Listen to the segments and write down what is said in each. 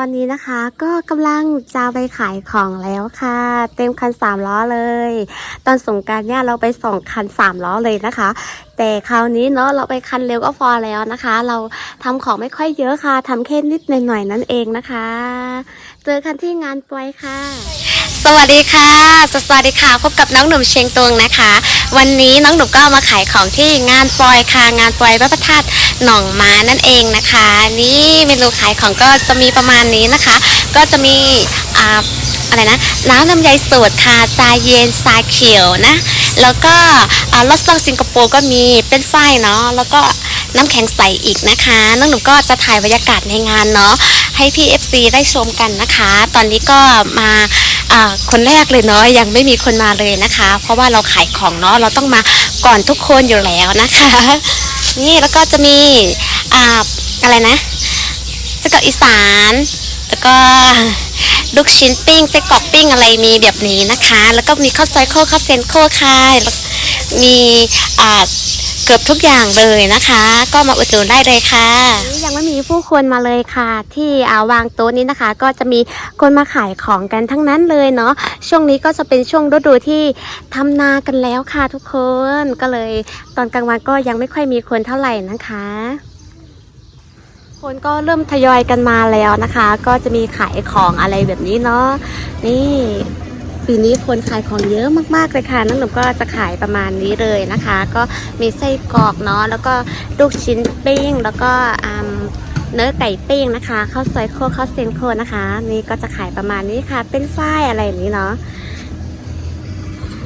ตอนนี้นะคะก็กำลังจะไปขายของแล้วค่ะ เต็มคันสามล้อเลย ตอนสงการเนี่ยเราไปสองคันสามล้อเลยนะคะ แต่คราวนี้เนาะเราไปคันเร็วก็พอแล้วนะคะ เราทำของไม่ค่อยเยอะค่ะทำแค่นิดหน่อยๆนั่นเองนะคะ เจอคันที่งานปล่อยค่ะ สวัสดีค่ะ สวัสดีค่ะ พบกับน้องหนุ่มเชียงตุงนะคะ วันนี้น้องหนุ่มก็มาขายของที่งานปอยค่ะ งานปอยพระประธาตุหนองม้านั่นเองนะคะ นี่เมนูขายของก็จะมีประมาณนี้นะคะ ก็จะมีอ่าอะไรนะน้ำลำไยสดค่ะชาเย็นชาเขียวนะ แล้วก็รสซองสิงคโปร์ก็มีเป็นไส้เนาะแล้วก็น้ำแข็งใสอีกนะคะ น้องหนุ่มก็จะถ่ายบรรยากาศในงานเนาะให้พี่ FC ได้ชมกันนะคะ ตอนนี้ก็มา คนแรกเลยเนาะยังไม่มีคนมาเลยนะคะ เพราะว่าเราขายของเนาะเราต้องมาก่อนทุกคนอยู่แล้วนะคะ นี่แล้วก็จะมีอ่าอะไรนะไส้กรอกอีสาน แล้วก็ลูกชิ้นปิ้งไส้กรอกปิ้งอะไรมีแบบนี้นะคะ แล้วก็มีข้าวซอยโคข้าวเซนโคค่ะมีอ่า เกือบทุกอย่างเลยนะคะ ก็มาอุดหนุนได้เลยค่ะยังไม่มีผู้คนมาเลยค่ะ ที่อาวางโต๊ะนี้นะคะ ก็จะมีคนมาขายของกันทั้งนั้นเลยเนาะช่วงนี้ก็จะเป็นช่วงฤดูที่ทำนากันแล้วค่ะทุกคนก็เลย ตอนกลางวันก็ยังไม่ค่อยมีคนเท่าไหร่นะคะคนก็เริ่มทยอยกันมาแล้วนะคะ ก็จะมีขายของอะไรแบบนี้เนาะนี่ ปีนี้คนขายของเยอะมากๆเลยค่ะน้องหนุ่มก็จะขายประมาณนี้เลยนะคะ ก็มีไส้กรอกเนาะแล้วก็ลูกชิ้นปิ้ง แล้วก็เนื้อไก่ปิ้งนะคะข้าวซอยโคข้าวเซนโคนะคะ นี่ก็จะขายประมาณนี้ค่ะ เป็นฝ้ายอะไรอย่างนี้เนาะ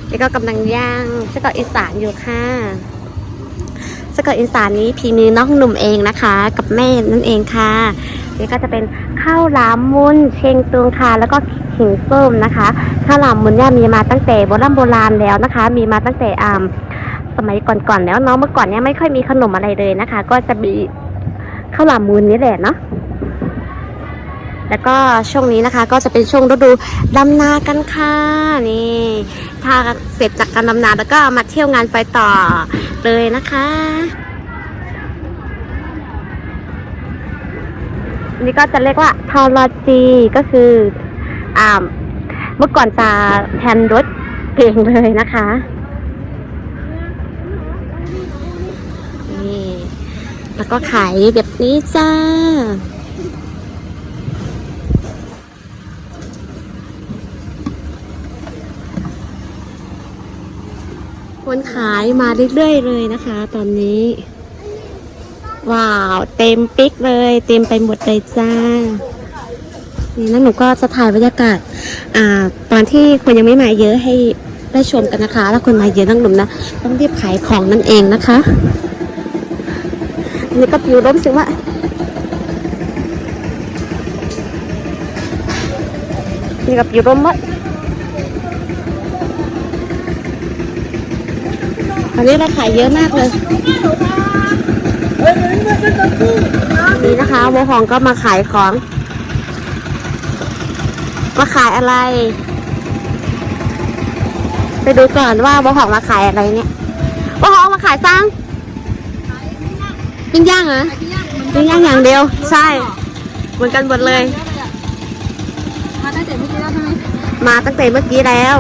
แล้วก็กำลังย่างไส้กรอกอีสานอยู่ค่ะ ส้กรอกอีสานนี้พีมือน้องหนุ่มเองนะคะ กับแม่นั่นเองค่ะนี่ก็จะเป็นข้าวหลามมุนเชงตุงค่ะแล้วก็ขิงส้มนะคะ ข้าวหลามมุนเนี่ยมีมาตั้งแต่โบราณโบราณแล้วนะคะ มีมาตั้งแต่อ่าสมัยก่อนๆแล้วเนาะเมื่อก่อนเนี่ยไม่ค่อยมีขนมอะไรเลยนะคะ ก็จะมีข้าวหลามมุนนี่แหละเนาะ แล้วก็ช่วงนี้นะคะก็จะเป็นช่วงฤดูดำนากันค่ะนี่ถ้าเสร็จจากการดำนาแล้วก็มาเที่ยวงานไปต่อเลยนะคะนี่ก็จะเรียกว่าทอลจีก็คืออ่าเมื่อก่อนจะแทนรถเก่งเลยนะคะนี่แล้วก็ขายแบบนี้จ้า คนขายมาเรื่อยๆเลยนะคะ ตอนนี้ ว้าว เต็มปิ๊กเลย เต็มไปหมดเลยจ้า นี่แล้วหนูก็จะถ่ายบรรยากาศ อ่า ตอนที่คนยังไม่มาเยอะให้ได้ชมกันนะคะแล้วคนมาเยอะนั่งหนุ่มนะ ต้องรีบขายของนั่นเองนะคะอันนี้ก็ปิวร่มสึกว่านี่กับปิวร่มหมด อันนี้เราขายเยอะมากเลยนี่นะคะโมหองก็มาขายของ มาขายอะไร ไปดูก่อนว่าโมหองมาขายอะไรเนี่ยโมหองมาขายซังปิ้งย่างเหรอปิ้งย่างอย่างเดียว ใช่ เหมือนกันหมดเลย มาตั้งแต่เมื่อกี้แล้วใช่ไหมมาตั้งแต่เมื่อกี้แล้ว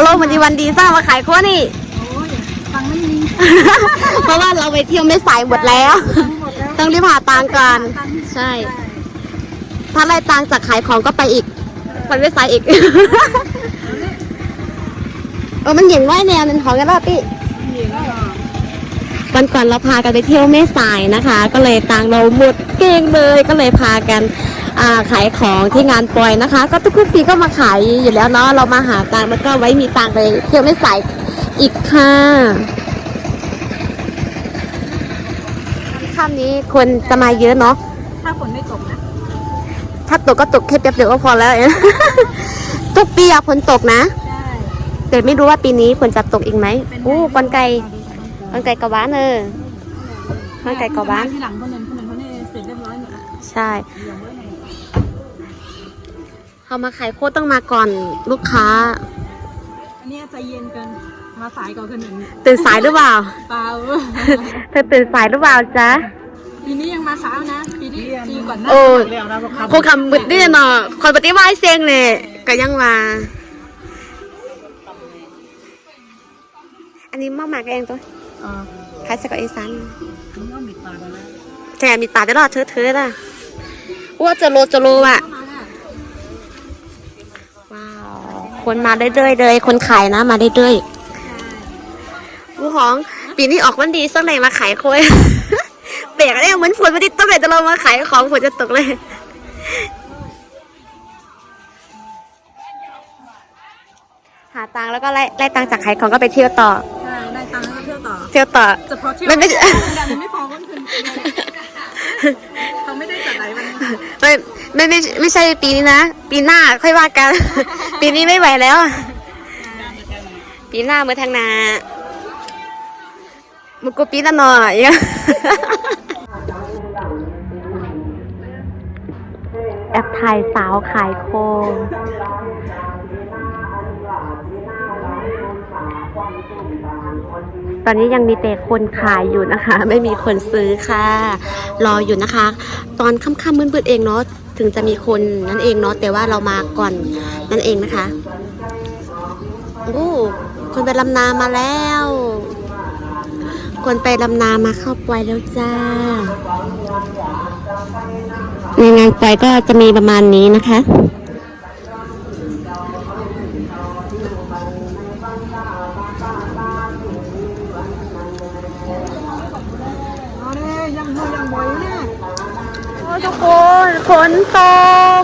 อาลงวันดีวันดีสร้างมาขายขั้วนี่โอ้ยตังค์ไม่มีเพราะว่าเราไปเที่ยวไม่สายหมดแล้วตังค์หมดแล้วต้องรีบหาตังค์ก่อนใช่ ถ้าไล่ตังค์จากขายของก็ไปอีกไปไม่สายอีก เออมันเห็นว่าแนวนั้นของกันแล้วพี่ วันก่อนเราพากันไปเที่ยวแม่สายนะคะ ก็เลยตังค์เราหมดเกลี้ยงเลยก็เลยพากันอ่า ขายของที่งานปล่อยนะคะ ก็ทุกๆปีก็มาขายอยู่แล้วเนาะเรามาหาตังค์แล้วก็ไว้มีตังค์ไปเที่ยวแม่สายอีกค่ะค่ำนี้คนจะมาเยอะเนาะถ้าฝนไม่ตกนะ ถ้าตกก็ตกแค่แป๊บเดียวก็พอแล้วเองทุกปีอะฝนตกนะใช่แต่ไม่รู้ว่าปีนี้ฝนจะตกอีกไหมอู้กอนไก่กอนไก่กะบ้านเออกอนไก่กะบ้านที่หลังคนหนึ่งคนหนึ่งเขาเนี่ยเสร็จเรียบร้อยหมดใช่ เขามาขายโคตรต้องมาก่อนลูกค้า อันนี้ใจเย็นเกินมาสายกว่าคนหนึ่งตื่นสายหรือเปล่า เปล่าเธอตื่นสายหรือเปล่าจ๊ะ ปีนี้ยังมาเช้านะ ปีนี้ปีก่อนหน้าโอ้แล้วนะเพราะคงคำบึดนี่เนาะคนปฏิวัติเสียงเนี่ยก็ยังว่าอันนี้มากมากเองตัวอ่าใครสกออีสานน้องมีปลาแล้วนะแถมมีตาได้รอดเธอเธอน่ะว่าจะโลจะโลอะ มา คนมาเรื่อยๆเลย คนขายนะมาเรื่อยๆผู้ของปีนี้ออกวันดีสักไหนมาขายโคยเปียกอะไรเหมือนฝนมาติดต้นไหนจะเรามาขายของฝนจะตกเลยหาตังค์แล้วก็ไล่ไล่ตังค์จากขายของก็ไปเที่ยวต่อใช่ได้ตังค์แล้วก็เที่ยวต่อ เที่ยวต่อจะพอเที่ยวไม่ไม่ดันไม่พอวันคืนเขาไม่ได้จัดไหนวันนี้ ไม่ไม่ไม่ใช่ปีนี้นะ ปีหน้าค่อยว่ากัน ปีนี้ไม่ไหวแล้ว ปีหน้ามือทางนามุกุปีละหน่อยแอปถ่ายสาวขายโคมตอนนี้ยังมีแต่คนขายอยู่นะคะ ไม่มีคนซื้อค่ะ รออยู่นะคะ ตอนค่ำๆมืดๆเองเนาะ ถึงจะมีคนนั่นเองเนาะแต่ว่าเรามาก่อนนั่นเองนะคะโอ้คนไปลำนามาแล้ว คนไปลำนามาเข้าปล่อยแล้วจ้าในงานปล่อยก็จะมีประมาณนี้นะคะ เอาเลยยังมือยังบ่อยเนี่ย โอ้ทุกคนฝนตก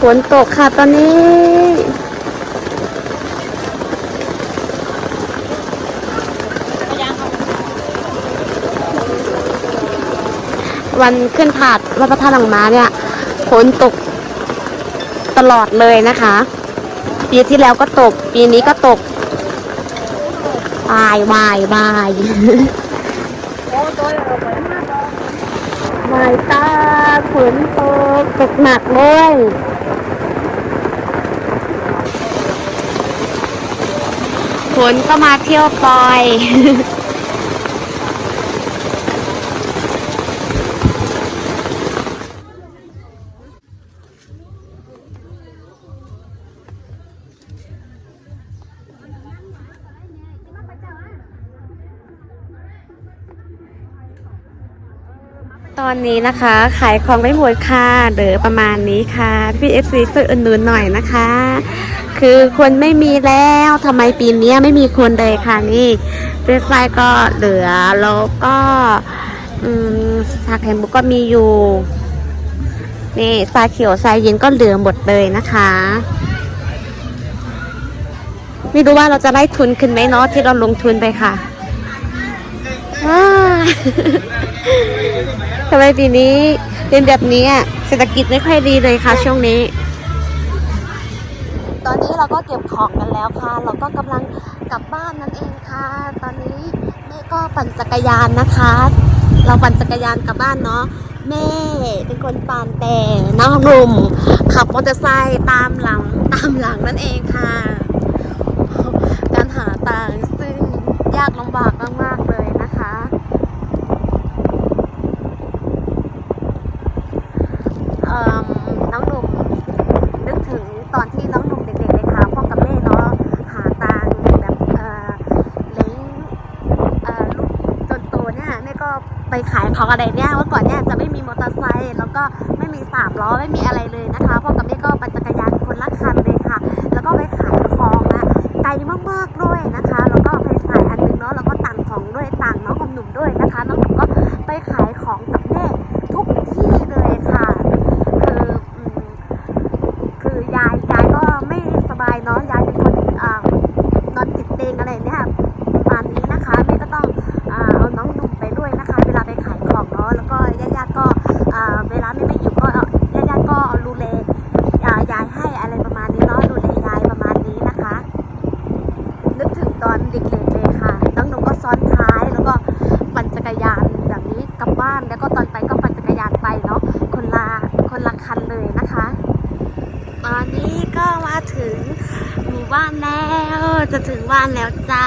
ฝนตกค่ะตอนนี้ วันขึ้นผาดวัดพระธาตุหลังม้าเนี่ยฝนตกตลอดเลยนะคะ ปีที่แล้วก็ตก ปีนี้ก็ตกวายวายวาย หมายตาฝนตกตกหนักเลยฝนก็มาเที่ยวปอย อนนี้นะคะ ขายของไม่หมดค่ะเหลือประมาณนี้ค่ะ พี่เอฟซีช่วยอุดหนุนหน่อยนะคะ คือคนไม่มีแล้วทำไมปีนี้ไม่มีคนเลยค่ะนี่เฟรนช์ฟรายก็เหลือแล้วก็อืมชาไข่มุกก็มีอยู่ นี่ชาเขียวชาเย็นก็เหลือหมดเลยนะคะ ไม่รู้ว่าเราจะได้ทุนขึ้นไหมเนาะที่เราลงทุนไปค่ะว้า ทำไมปีนี้เป็นแบบนี้อะเศรษฐกิจไม่ค่อยดีเลยค่ะ ช่วงนี้ ตอนนี้เราก็เก็บของกันแล้วค่ะ เราก็กำลังกลับบ้านนั่นเองค่ะ ตอนนี้แม่ก็ปั่นจักรยานนะคะ เราปั่นจักรยานกลับบ้านเนาะแม่เป็นคนปั่นแต่น้องหนุ่มขับมอเตอร์ไซค์ตามหลังตามหลังนั่นเองค่ะ การหาตังค์ซึ่งยากลำบากมากๆเลยนะคะ เอิ่มน้องหนุ่มนึกถึงตอนที่น้องหนุ่มเด็กๆเลยค่ะพ่อกับแม่เนาะหาตังค์แบบเอ่อเลี้ยงเอ่อลูกจนโตเนี่ยแม่ก็ไปขายของอะไรเนี่ยเมื่อก่อนเนี่ยจะไม่มีมอเตอร์ไซค์แล้ว ก็ไม่มีสามล้อไม่มีอะไรเลยนะคะพ่อกับแม่ก็ปั่นจักรยานคนละคันเลยค่ะ แล้วก็ไปขายของอะไกลมากๆด้วยนะคะ แล้วก็ไปขายอันนึงเนาะแล้วก็ต่างของด้วยต่างน้องหนุ่มด้วยนะคะน้องหนุ่มก็ไปขายของกับแม่ทุกที่เลยค่ะ คือคือยายยายก็ไม่สบายเนาะ ตอนเด็กๆเลยค่ะ น้องหนุ่มก็ซ้อนท้ายแล้วก็ปั่นจักรยานแบบนี้กลับบ้าน แล้วก็ตอนไปก็ปั่นจักรยานไปเนาะ คนละคนละคันเลยนะคะ ตอนนี้ก็มาถึงหมู่บ้านแล้ว จะถึงบ้านแล้วจ้า